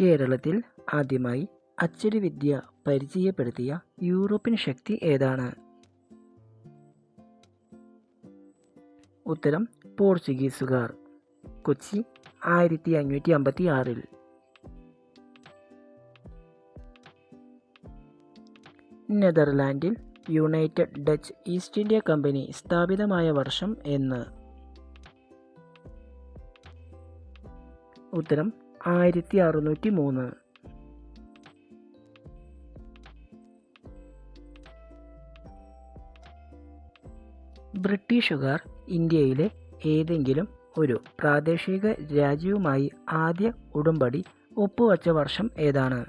കേരളത്തിൽ ആദ്യമായി അച്ചടിവിദ്യ പരിചയപ്പെടുത്തിയ യൂറോപ്യൻ ശക്തി ഏതാണ്? ഉത്തരം പോർച്ചുഗീസുകാർ. കൊച്ചി ആയിരത്തി അഞ്ഞൂറ്റി അമ്പത്തി ആറിൽ നെതർലാൻഡിൽ united Dutch East India company സ്ഥാപിതമായ വർഷം എന്ന്. ഉത്തരം ആയിരത്തി അറുന്നൂറ്റി മൂന്ന് ബ്രിട്ടീഷുകാർ ഇന്ത്യയിലെ ഏതെങ്കിലും ഒരു പ്രാദേശിക രാജ്യവുമായി ആദ്യ ഉടമ്പടി ഒപ്പുവച്ച വർഷം ഏതാണ്?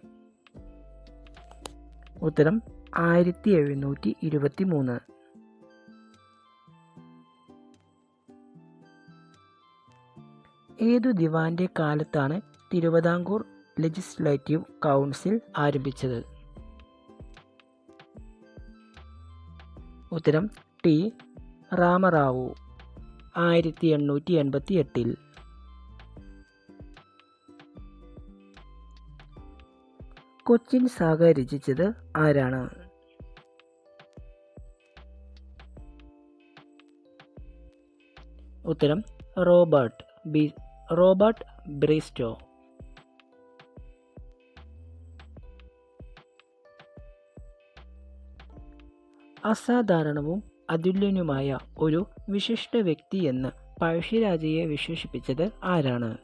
ഉത്തരം ആയിരത്തി എഴുന്നൂറ്റി ഇരുപത്തി മൂന്ന് ഏതു ദിവാന്റെ കാലത്താണ് തിരുവിതാംകൂർ ലെജിസ്ലേറ്റീവ് കൗൺസിൽ ആരംഭിച്ചത്. ഉത്തരം ടി രാമറാവു ആയിരത്തി എണ്ണൂറ്റി എൺപത്തി എട്ടിൽ കൊച്ചിൻ സാഗ രചിച്ചത് ആരാണ്? ഉത്തരം റോബർട്ട് ബി റോബർട്ട് ബ്രിസ്റ്റോ. അസാധാരണവും അതുല്യനുമായ ഒരു വിശിഷ്ട വ്യക്തി എന്ന് പഴശ്ശിരാജയെ വിശേഷിപ്പിച്ചത് ആരാണ്?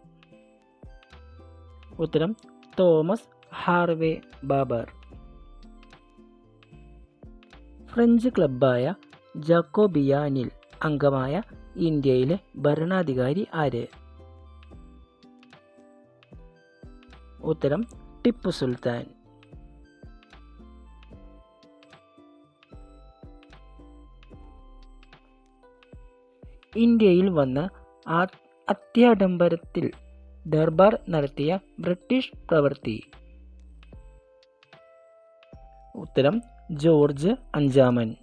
ഉത്തരം തോമസ് ഹാർവേ ബാബർ. ഫ്രഞ്ച് ക്ലബ്ബായ ജക്കോബിയാനിൽ അംഗമായ ഇന്ത്യയിലെ ഭരണാധികാരി ആര്? ഉത്തരം ടിപ്പു സുൽത്താൻ. ഇന്ത്യയിൽ വന്ന് അത്യാഡംബരത്തിൽ ദർബാർ നടത്തിയ ബ്രിട്ടീഷ് പ്രവൃത്തി. ഉത്തരം ജോർജ് അഞ്ചാമൻ.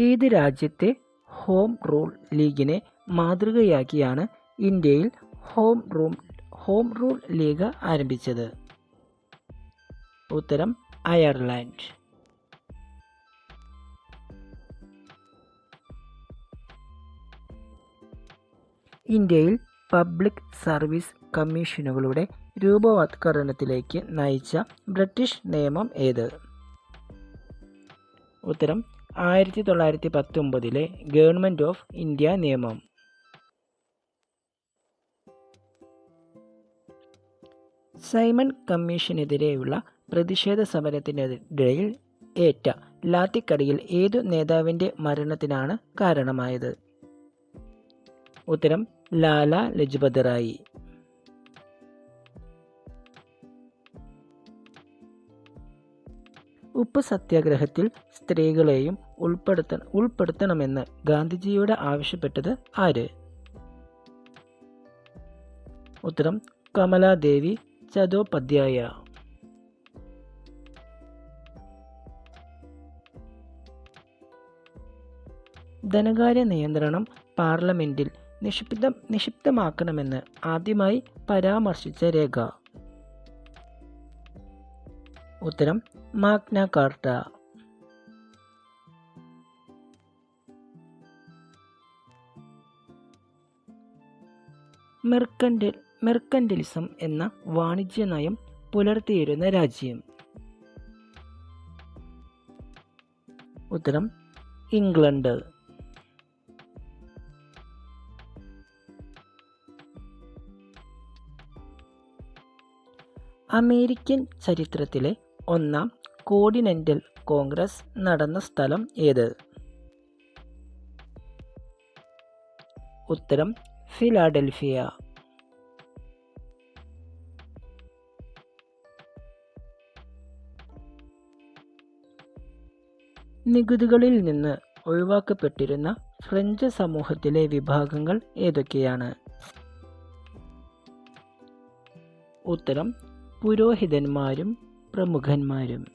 ഏത് രാജ്യത്തെ ഹോം റൂൾ ലീഗിനെ മാതൃകയാക്കിയാണ് ഇന്ത്യയിൽ home room home rule league ആരംഭിച്ചത്? ഉത്തരം അയർലാൻഡ് ഇന്ത്യയിൽ പബ്ലിക് സർവീസ് കമ്മീഷനുകളുടെ രൂപവത്കരണത്തിലേക്ക് നയിച്ച ബ്രിട്ടീഷ് നിയമം ഏത്? ഉത്തരം ആയിരത്തി തൊള്ളായിരത്തി പത്തൊമ്പതിലെ ഗവൺമെന്റ് ഓഫ് ഇന്ത്യ നിയമം. സൈമൺ കമ്മീഷനെതിരെയുള്ള പ്രതിഷേധ സമരത്തിനിടയിൽ ഏറ്റ ലാത്തിക്കടിയിൽ ഏതു നേതാവിന്റെ മരണത്തിനാണ് കാരണമായത്? ഉത്തരം ലാല ലജ്പത് റായി ഉപ്പ് സത്യാഗ്രഹത്തിൽ സ്ത്രീകളെയും ഉൾപ്പെടുത്ത ഉൾപ്പെടുത്തണമെന്ന് ഗാന്ധിജിയോട് ആവശ്യപ്പെട്ടത് ആര്? ഉത്തരം കമലാദേവി ചതോപാധ്യായ. ധനകാര്യ നിയന്ത്രണം പാർലമെന്റിൽ നിക്ഷിപ്ത നിക്ഷിപ്തമാക്കണമെന്ന് ആദ്യമായി പരാമർശിച്ച രേഖ. ഉത്തരം മാഗ്ന കാർട്ട. മെർക്കൻഡിൽ മെർക്കൻഡലിസം എന്ന വാണിജ്യ നയം പുലർത്തിയിരുന്ന രാജ്യം. ഉത്തരം ഇംഗ്ലണ്ട്. അമേരിക്കൻ ചരിത്രത്തിലെ ഒന്നാം കോണ്ടിനെന്റൽ കോൺഗ്രസ് നടന്ന സ്ഥലം ഏത്? ഉത്തരം ഫിലാഡൽഫിയ. നികുതികളിൽ നിന്ന് ഒഴിവാക്കപ്പെട്ടിരുന്ന ഫ്രഞ്ച് സമൂഹത്തിലെ വിഭാഗങ്ങൾ ഏതൊക്കെയാണ്? ഉത്തരം പുരോഹിതന്മാരും പ്രമുഖന്മാരും.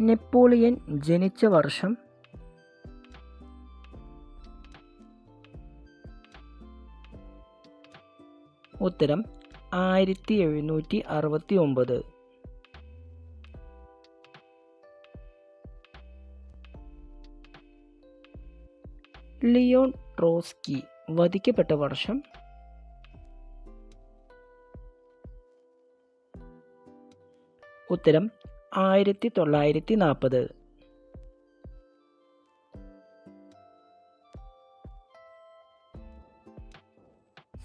നെപ്പോളിയൻ ജനിച്ച വർഷം ഉത്തരം ആയിരത്തി എഴുന്നൂറ്റി അറുപത്തി ഒമ്പത് ട്രോസ്കി വധിക്കപ്പെട്ട വർഷം ഉത്തരം ആയിരത്തി തൊള്ളായിരത്തി നാൽപ്പത്.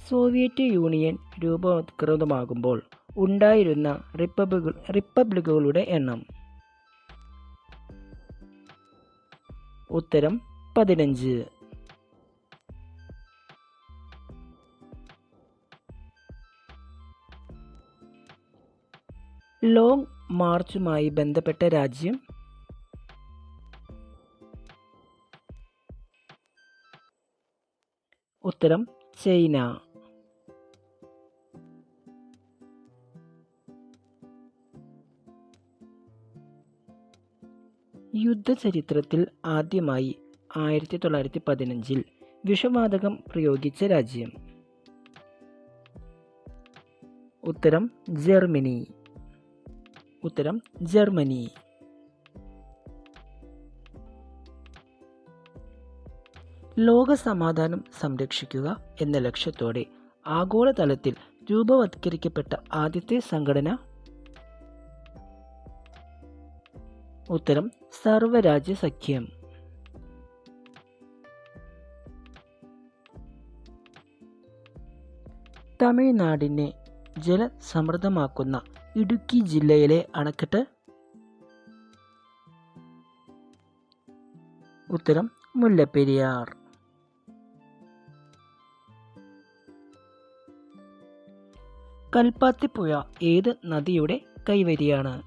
സോവിയറ്റ് യൂണിയൻ രൂപവത്കൃതമാകുമ്പോൾ ഉണ്ടായിരുന്ന റിപ്പബ്ലിക് റിപ്പബ്ലിക്കുകളുടെ എണ്ണം ഉത്തരം പതിനഞ്ച്. ലോങ് മാർച്ചുമായി ബന്ധപ്പെട്ട രാജ്യം. ഉത്തരം ചൈന. യുദ്ധചരിത്രത്തിൽ ആദ്യമായി ആയിരത്തി തൊള്ളായിരത്തി പതിനഞ്ചിൽ വിഷവാതകം പ്രയോഗിച്ച രാജ്യം. ഉത്തരം ജർമ്മനി. ഉത്തരം ജർമ്മനി. ലോക സമാധാനം സംരക്ഷിക്കുക എന്ന ലക്ഷ്യത്തോടെ ആഗോളതലത്തിൽ രൂപവത്കരിക്കപ്പെട്ട ആദ്യത്തെ സംഘടന ഉത്തരം സർവരാജ്യ സഖ്യം തമിഴ്നാടിനെ ജലസമൃദ്ധമാക്കുന്ന ഇടുക്കി ജില്ലയിലെ അണക്കെട്ട്. ഉത്തരം മുല്ലപ്പെരിയാർ. കൽപ്പാത്തിപ്പുഴ ഏത് നദിയുടെ കൈവരിയാണ്?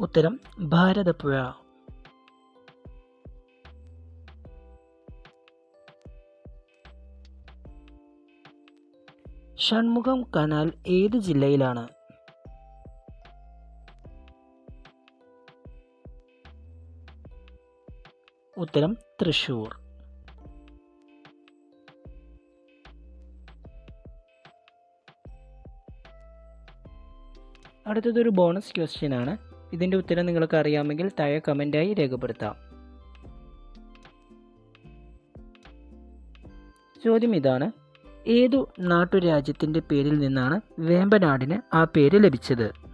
ഉത്തരം ഭാരതപ്പുഴ. ഷൺമുഖം കനാൽ ഏത് ജില്ലയിലാണ്? ഉത്തരം തൃശൂർ. അടുത്തതൊരു ബോണസ് ക്വസ്റ്റ്യൻ ആണ്. ഇതിന്റെ ഉത്തരം നിങ്ങൾക്ക് അറിയാമെങ്കിൽ താഴെ കമന്റായി രേഖപ്പെടുത്താം. ചോദ്യം ഇതാണ്. ഏതു നാട്ടുരാജ്യത്തിന്റെ പേരിൽ നിന്നാണ് വേമ്പനാടിന് ആ പേര് ലഭിച്ചത്?